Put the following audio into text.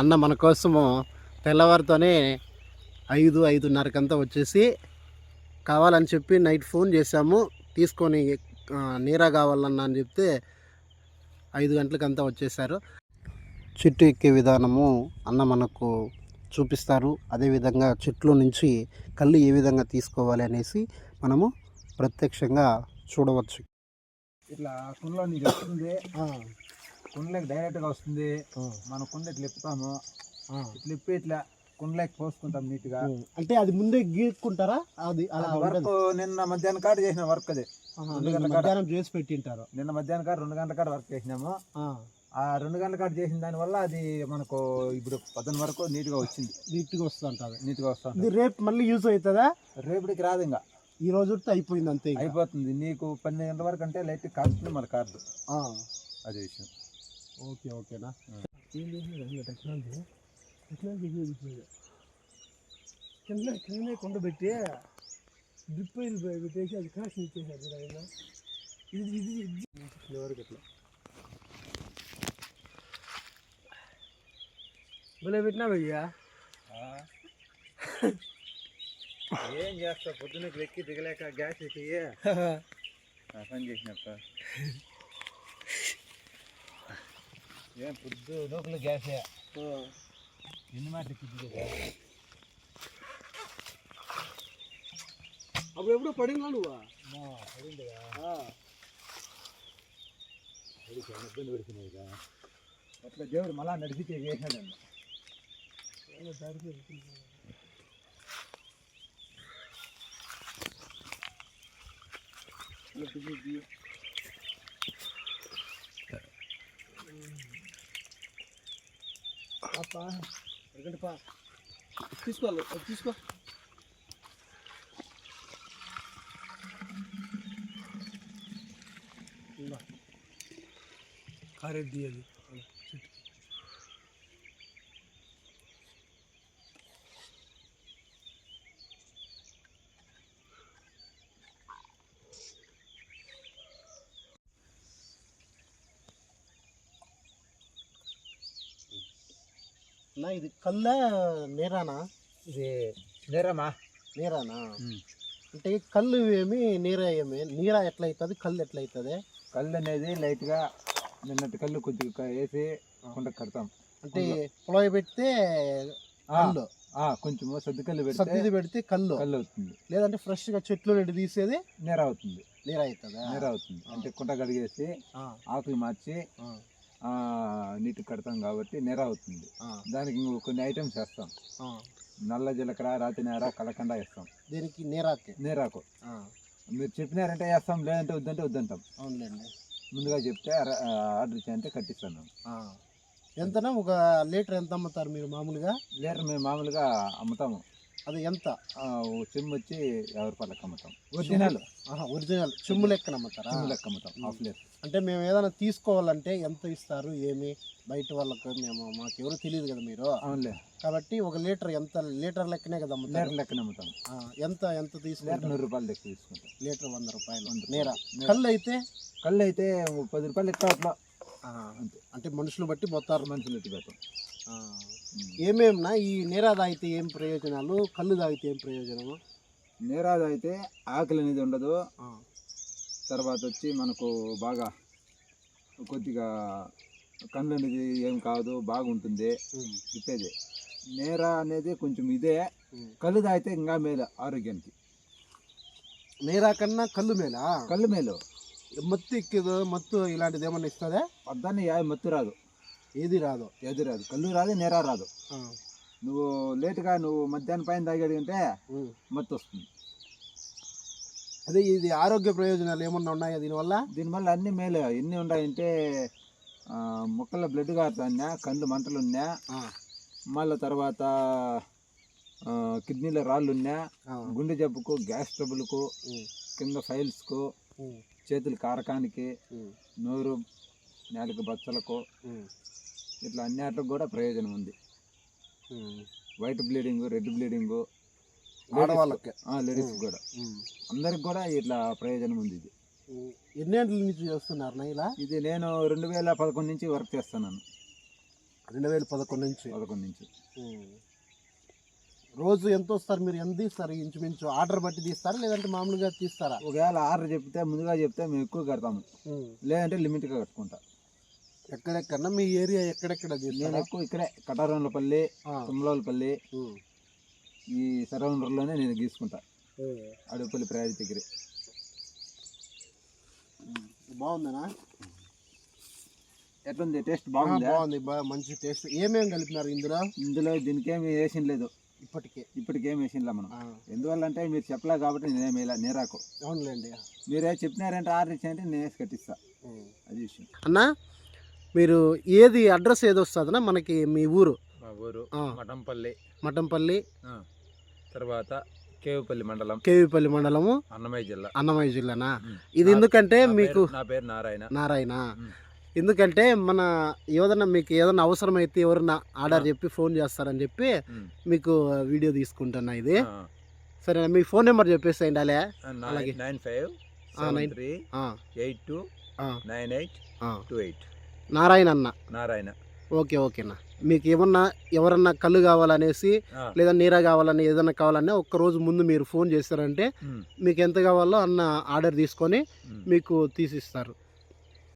అన్న మన కోసము తెల్లవారితోనే ఐదు ఐదున్నరకంతా వచ్చేసి కావాలని చెప్పి నైట్ ఫోన్ చేశాము. తీసుకొని నీరా కావాలన్నా అని చెప్తే ఐదు గంటలకంతా వచ్చేసారు చెట్టు ఎక్కే విధానము అన్న మనకు చూపిస్తారు. అదేవిధంగా చెట్లు నుంచి కళ్ళు ఏ విధంగా తీసుకోవాలి అనేసి మనము ప్రత్యక్షంగా చూడవచ్చు. ఇట్లా నీకు వస్తుంది. కుండలోకి డైరెక్ట్గా వస్తుంది. మన కుండ ఇట్లా ఇప్పుతాము ఇట్లా ఇప్పి ఇట్లా కుండలోకి పోసుకుంటాం నీట్గా. అంటే అది ముందే గీక్కుంటారా? అది వర్క్ నిన్న మధ్యాహ్నం కాడ చేసిన వర్క్ అది. మధ్యాహ్నం చేసి పెట్టింటారు. నిన్న మధ్యాహ్నం కాడ రెండు గంటల కాడ వర్క్ చేసినాము. ఆ. రెండు గంటల కాడ చేసిన దాని వల్ల అది మనకు ఇప్పుడు పద్దెన వరకు నీట్గా వచ్చింది. నీట్గా వస్తుంటుంది. నీట్గా వస్తుంది రేపు మళ్ళీ యూజ్ అవుతుందా? రేపటికి రాదు ఇంకా. ఈ రోజు అయిపోయింది అంతే. అయిపోతుంది. నీకు పన్నెండు గంటల వరకు అంటే లైట్ కాస్తుంది మన కార్డు. అదే విషయం. ఓకే ఓకేనా? టెక్నాలజీ టెక్నాలజీ కింద కింద కొండ పెట్టి డ్రిప్ ఆయిల్ పెట్టేసి అది కాసిన ఇచ్చేసారు ఆయన. ఇది ఇది ఇది ఇట్లా భలే పెట్టినా భయ్యా. ఏం చేస్తా పొద్దున్న ఎక్కి దిగలేక గ్యాస్ ఎక్కి. పని చేసినప్ప. ఏం పొద్దు లోపల గ్యాసే ఎన్ని మాటలకి దిగేదా అప్పుడు ఎప్పుడో పడిందా నువ్వు ఇబ్బంది పడుతున్నాయిగా అట్లా దేవుడు మళ్ళా నడిపించే చేసినాడండి తీసుకోవాలి అది తీసుకో కారెడ్డి అది నా ఇది కళ్ళ నీరానా? ఇది నేరమ్మా నీరానా? అంటే కళ్ళు ఏమి నీరా ఏమి? నీరా ఎట్లా అవుతుంది కళ్ళు ఎట్లా అవుతుంది కళ్ళు అనేది లైట్గా నిన్నటి కళ్ళు కొద్దిగా వేసి కుండ కడతాం. అంటే పొలవి పెడితే కళ్ళు. సర్ది కళ్ళు పెడితే సర్దిది పెడితే కళ్ళు. కళ్ళు అవుతుంది లేదంటే ఫ్రెష్గా చెట్లు నుండి తీసేది నేర అవుతుంది. నీరా అవుతుందా? నేర అవుతుంది. అంటే కుండ కడిగేసి ఆకులు మార్చి నీటి కడతాం కాబట్టి నేర అవుతుంది. దానికి ఇంకో కొన్ని ఐటమ్స్ వేస్తాం. నల్ల జీలకర్ర రాతి నేర కలకండ వేస్తాం. దీనికి నీరాకి. నేరాకు. మీరు చెప్పినారంటే వేస్తాం లేదంటే వద్దంటే వద్దంటాం. అవునులేండి. ముందుగా చెప్తే ఆర్డర్ ఇచ్చాయంటే కట్టిస్తాను. ఎంతనా? ఒక లీటర్ ఎంత అమ్ముతారు మీరు మామూలుగా? లీటర్ మేము మామూలుగా అమ్ముతాము. అది ఎంత? చెమ్ము వచ్చి యాభై రూపాయలకు అమ్ముతాం. ఒరిజినల్. ఒరిజినల్. చెమ్ము లెక్కన అమ్ముతారా? చెమ్ము లెక్క అమ్ముతాం. Half litre. అంటే మేము ఏదైనా తీసుకోవాలంటే ఎంత ఇస్తారు ఏమి? బయట వాళ్ళకు మేము మాకు ఎవరు తెలియదు కదా మీరు. అవునులే. కాబట్టి ఒక లీటర్ ఎంత? లీటర్ లెక్కనే కదా లీటర్ లెక్కన అమ్ముతాం. ఎంత ఎంత తీసుకుంటారు? నూరు రూపాయలు లెక్క తీసుకుంటాం. లీటర్ వంద రూపాయలు. నేరా. కళ్ళు అయితే? కళ్ళు అయితే పది రూపాయలు ఎక్కువ అట్లా. అంటే మనుషులు బట్టి పోతారు. మనుషులు పెడతాం ఆ. ఏమేమినా ఈ నీరా తాగితే ఏం ప్రయోజనాలు? కళ్ళు తాగితే ఏం ప్రయోజనము? నేరాదు అయితే ఆకలి అనేది ఉండదు. తర్వాత వచ్చి మనకు బాగా కొద్దిగా కళ్ళు అనేది ఏం కాదు బాగుంటుంది. చెప్పేది. నేర అనేది కొంచెం ఇదే. కళ్ళు తాగితే ఇంకా మేలు ఆరోగ్యానికి. నీరా కన్నా కళ్ళు మేలా? కళ్ళు మేలు. మత్తు ఎక్కేదో మత్తు ఇలాంటిది ఏమన్నా ఇస్తుందా? పద్దాన్ని మత్తు రాదు. ఏది రాదు ఏది రాదు. కళ్ళు రాదు నేర రాదు. నువ్వు లేటుగా నువ్వు మధ్యాహ్నం పైన తాగాడు అంటే ఉమ్. మత్తు వస్తుంది అదే ఇది ఆరోగ్య ప్రయోజనాలు ఏమన్నా ఉన్నాయా దీనివల్ల? దీనివల్ల అన్ని మేలు. ఎన్ని ఉన్నాయంటే ముక్కల బ్లడ్ కారుతున్నా కళ్ళు మంటలు ఉన్నా మళ్ళీ తర్వాత కిడ్నీలో రాళ్ళు ఉన్నా గుండె జబ్బుకు గ్యాస్ ట్రబుల్కు కింద ఫైల్స్కు చేతులు కారకానికి నోరు నేలకు బచ్చలకు ఇట్లా అన్నిటికి కూడా ప్రయోజనం ఉంది. వైట్ బ్లీడింగ్ రెడ్ బ్లీడింగ్ ఆడవాళ్ళకి. లేడీస్ కూడా. అందరికి కూడా ఇట్లా ప్రయోజనం ఉంది ఇది. ఎన్నేళ్ళ నుంచి చేస్తున్నారు ఇలా ఇది నేను రెండు వేల పదకొండు నుంచి వర్క్ చేస్తున్నాను. రెండు వేల పదకొండు నుంచి? పదకొండు నుంచి. రోజు ఎంత వస్తారు మీరు? ఎంత తీస్తారు ఇంచుమించు? ఆర్డర్ బట్టి తీస్తారా లేదంటే మామూలుగా తీస్తారా? ఒకవేళ ఆర్డర్ చెప్తే ముందుగా చెప్తే మేము ఎక్కువ కడతాము. లేదంటే లిమిట్గా కట్టుకుంటా. ఎక్కడెక్కడన్నా మీ ఏరియా ఎక్కడెక్కడ నేను ఎక్కువ ఇక్కడే కటారంలపల్లి తుమ్మలపల్లి. ఈ సరౌండర్లోనే నేను గీసుకుంటా. అడుగుపల్లి ప్రయాజ్ దగ్గర. బాగుందనా? ఎట్లుంది? టేస్ట్ బాగుందా? బాగుంది. బాగా మంచి టేస్ట్. ఏమేమి కలిపినారు ఇందులో? ఇందులో దీనికేమి వేసిన లేదు. ఇప్పటికే. ఇప్పటికేం వేసినలా మనం. ఎందువల్ల అంటే మీరు చెప్పలే కాబట్టి నేనేమి వేయలే నేరాకు. అవునులేండి. మీరే చెప్పినారంటే ఆర్డర్ ఇచ్చారంటే నేను వేసి కట్టిస్తా. అది విషయం. అన్న మీరు ఏది అడ్రస్ ఏది వస్తుందన్నా మనకి మీ ఊరు. మా ఊరు మఠంపల్లి. మఠంపల్లి. తర్వాత కేవుపల్లి మండలం. కేవీపల్లి మండలము. అన్నమయ్య జిల్లా. అన్నమయ్య జిల్లానా. ఇది ఎందుకంటే మీకు నా పేరు నారాయణ. నారాయణ. ఎందుకంటే మన ఏదన్నా మీకు ఏదన్నా అవసరమైతే ఎవరన్నా ఆర్డర్ చెప్పి ఫోన్ చేస్తారని చెప్పి. మీకు వీడియో తీసుకుంటున్నా ఇది. సరే మీ ఫోన్ నెంబర్ చెప్పేసేయండి అలే నైన్- అలాగే. Nine five nine- three eight two nine eight. Two eight. Narayana అన్న. నారాయణ. ఓకే ఓకేనా మీకు ఏమన్నా ఎవరన్నా కళ్ళు కావాలనేసి లేదా నీరా కావాలని ఏదన్నా కావాలన్నా ఒక్క రోజు ముందు మీరు ఫోన్ చేస్తారంటే మీకు ఎంత కావాలో అన్న ఆర్డర్ తీసుకొని. మీకు తీసిస్తారు.